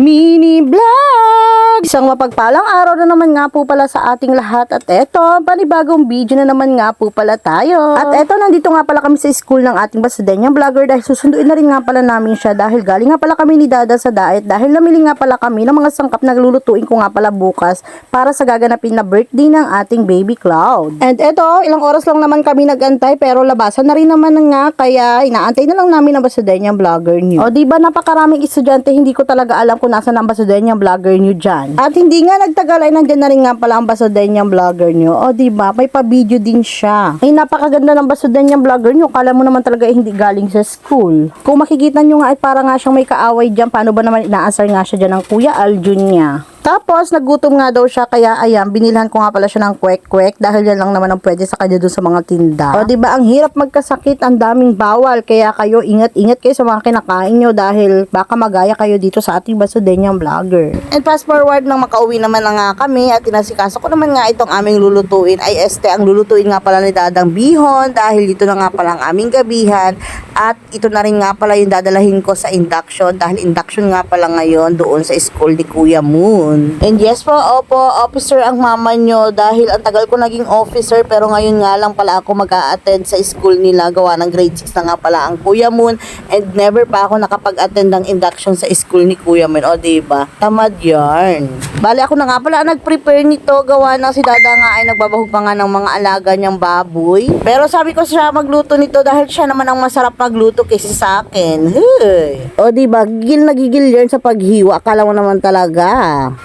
Mini Black. Vlog! Isang mapagpalang araw na naman nga po pala sa ating lahat at eto, panibagong video na naman nga po pala tayo. At eto, nandito nga pala kami sa school ng ating Basadenya Vlogger dahil susunduin na rin nga pala namin siya dahil galing nga pala kami ni Dada sa diet dahil namili nga pala kami ng mga sangkap na lulutuin ko nga pala bukas para sa gaganapin na birthday ng ating baby Cloud. And eto, ilang oras lang naman kami nagantay pero labasan na rin naman nga kaya inaantay na lang namin ang Basadenya Vlogger niyo. O di ba napakaraming estudyante hindi ko talaga alam kung nasa ang Basadenya Vlogger niyo dyan. At hindi nga nagtagal ay nandyan na rin nga pala ang Basadenya Vlogger niyo. O di ba may pa-video din siya. Ay napakaganda ng Basadenya Vlogger niyo. Kala mo naman talaga eh, hindi galing sa school. Kung makikita niyo nga ay para nga siyang may kaaway dyan. Paano ba naman inaasar nga siya dyan ng Kuya Aljun niya. Tapos, nagutom nga daw siya, kaya ayan, binilhan ko nga pala siya ng kwek-kwek dahil yan lang naman ang pwede sa kanya doon sa mga tinda. O, ba ang hirap magkasakit, ang daming bawal, kaya kayo ingat-ingat kayo sa mga kinakain nyo dahil baka magaya kayo dito sa ating Basudenyang vlogger. And fast forward nang makauwi naman na nga kami at tinasikaso ko naman nga itong aming lulutuin ay este ang lulutuin nga pala ni Dadang Bihon dahil dito na nga pala ang aming gabihan at ito na rin nga pala yung dadalahin ko sa induction dahil induction nga pala ngayon doon sa school ni Kuya Moon. And yes po, opo, officer ang mama nyo dahil ang tagal ko naging officer pero ngayon nga lang pala ako mag attend sa school nila gawa ng grade 6 na nga pala ang Kuya Moon and never pa ako nakapag-attend ng induction sa school ni Kuya Moon. O diba? Tamad yarn. Bali ako na nga pala nag-prepare nito gawa ng si Dada nga ay nagbabahog pa nga ng mga alaga niyang baboy. Pero sabi ko siya magluto nito dahil siya naman ang masarap magluto kaysa sa akin. Hey. O diba? Gigil na gigil yarn sa paghiwa. Akala mo naman talaga.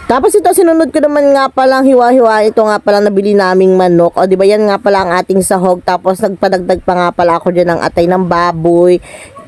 Tapos ito, sinunod ko naman nga palang hiwa-hiwa. Ito nga palang nabili naming manok. O, di ba yan nga pala ang ating sahog. Tapos nagpadagdag pa nga pala ako dyan ng atay ng baboy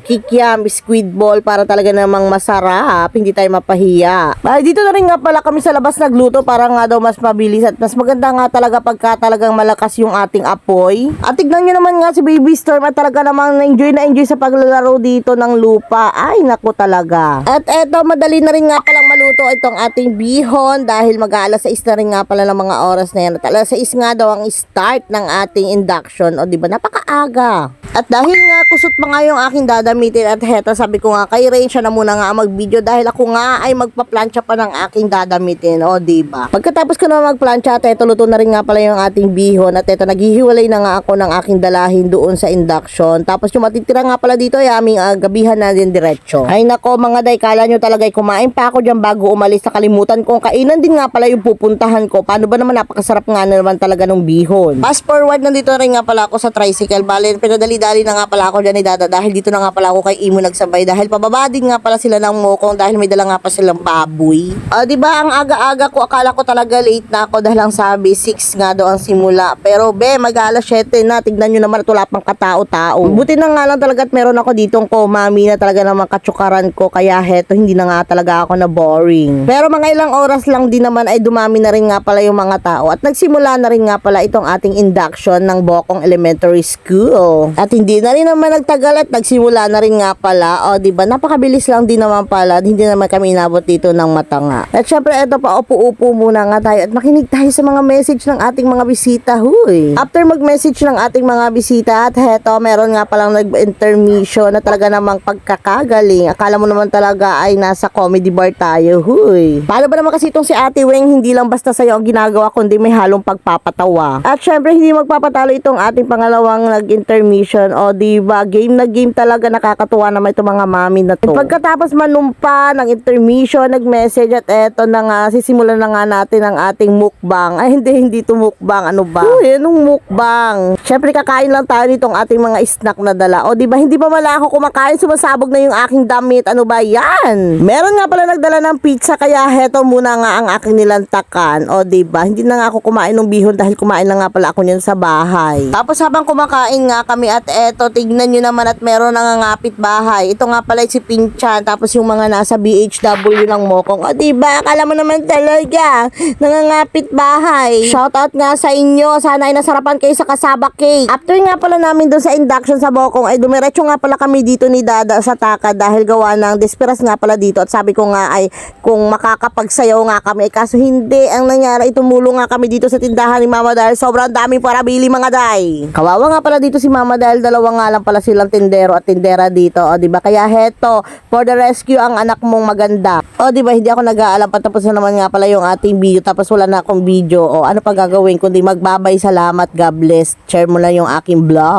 kikiam, squid ball para talaga namang masarap, hindi tayo mapahiya. Ay, dito na rin nga pala kami sa labas nagluto para nga daw mas mabilis at mas maganda nga talaga pagka talagang malakas yung ating apoy. At tignan nyo naman nga si Baby Storm at talaga namang enjoy na enjoy sa paglalaro dito ng lupa. Ay, naku talaga. At eto, madali na rin nga palang maluto itong ating bihon dahil mag-aalas 6 na rin nga pala ng mga oras na yan. At alas 6 nga daw ang start ng ating induction. O, di ba? Napakaaga. At dahil kusot pa nga yung aking dadamitin at heto, sabi ko nga kay Rain siya na muna nga mag-video dahil ako nga ay magpa-plancha pa ng aking dadamitin. O, diba? Pagkatapos ko na magplancha at eto, luto na rin nga pala yung ating bihon at eto, naghihiwalay na nga ako ng aking dalahin doon sa induction. Tapos yung matitira nga pala dito ay aming ah, gabihan na din diretso. Ay nako mga day, kala nyo talaga ay kumain pa ako dyan bago umalis sa kalimutan kong kainan din nga pala yung pupuntahan ko. Paano ba naman napakasarap nga naman talaga ng bihon. Fast forward, nandito rin nga pala ako sa tricycle. Bale, pinadali-dali na nga pala ako dyan ni Dada dahil dito na nga pala ako kay Imo nagsabay dahil pababa din nga pala sila ng mokong dahil may dala nga pa silang baboy. Ah, di ba ang aga-aga ko akala ko talaga late na ako dahil ang sabi 6 nga daw ang simula. Pero be, mag-alas 7 na. Tignan nyo naman at wala pang katao-tao. Buti na nga lang talaga at meron ako ditong komami na talaga naman katsukaran ko kaya heto hindi na nga talaga ako na boring. Pero mga ilang oras lang din naman ay dumami na rin nga pala yung mga tao at nagsimula na rin nga pala itong ating induction ng Bokong Elementary School. At hindi na rin naman nagtagal at nagsimula na rin nga pala. O, di ba? Napakabilis lang din naman pala. Hindi naman kami inabot dito ng matanga. At syempre, eto pa, upo-upo muna nga tayo at makinig tayo sa mga message ng ating mga bisita. Huy! After mag-message ng ating mga bisita at heto, meron nga palang nag-intermission na talaga namang pagkakagaling. Akala mo naman talaga ay nasa comedy bar tayo. Huy! Paano ba naman kasi itong si Ate Weng, hindi lang basta sa'yo ang ginagawa, kundi may halong pagpapatawa. At syempre, hindi magpapatalo itong ating pangalawang nag-intermission. O, di ba? Game na game talaga nakakatuwa naman itong mga mami na to. At pagkatapos manumpa ng intermission, nag-message at eto na nga, sisimulan na nga natin ang ating mukbang. Ay, hindi, hindi to mukbang. Ano ba? Uy, anong mukbang? Syempre, kakain lang tayo nitong ating mga snack na dala. O, di ba? Hindi pa mala ako kumakain, sumasabog na yung aking damit. Ano ba yan? Meron nga pala nagdala ng pizza, kaya heto muna nga ang aking nilantakan. O, di ba? Hindi na nga ako kumain ng bihon dahil kumain na nga pala ako niyan sa bahay. Tapos habang kumakain nga kami at eto, tignan nyo naman at meron nangangapit bahay. Ito nga pala si Pinchan, tapos yung mga nasa BHW ng Mokong. O, di ba? Akala mo naman talaga, nangangapit bahay. Shoutout nga sa inyo. Sana ay nasarapan kayo sa kasaba cake. After nga pala namin doon sa induction sa Bokong, ay dumiretso nga pala kami dito ni Dada sa Taka dahil gawa ng desperas nga pala dito. At sabi ko nga ay kung makakapagsayaw nga kami. Eh, kaso hindi. Ang nangyari, tumulong nga kami dito sa tindahan ni Mama dahil sobrang daming para bili mga day. Kawawa nga pala dito si Mama dahil dalawa nga lang pala silang tindero at tindera dito, o di ba? Kaya heto, for the rescue ang anak mong maganda. O di ba, hindi ako nag-aalam patapos na naman nga pala yung ating video tapos wala na akong video. O ano pa gagawin kundi magbabay salamat, God bless. Share mo lang yung aking vlog.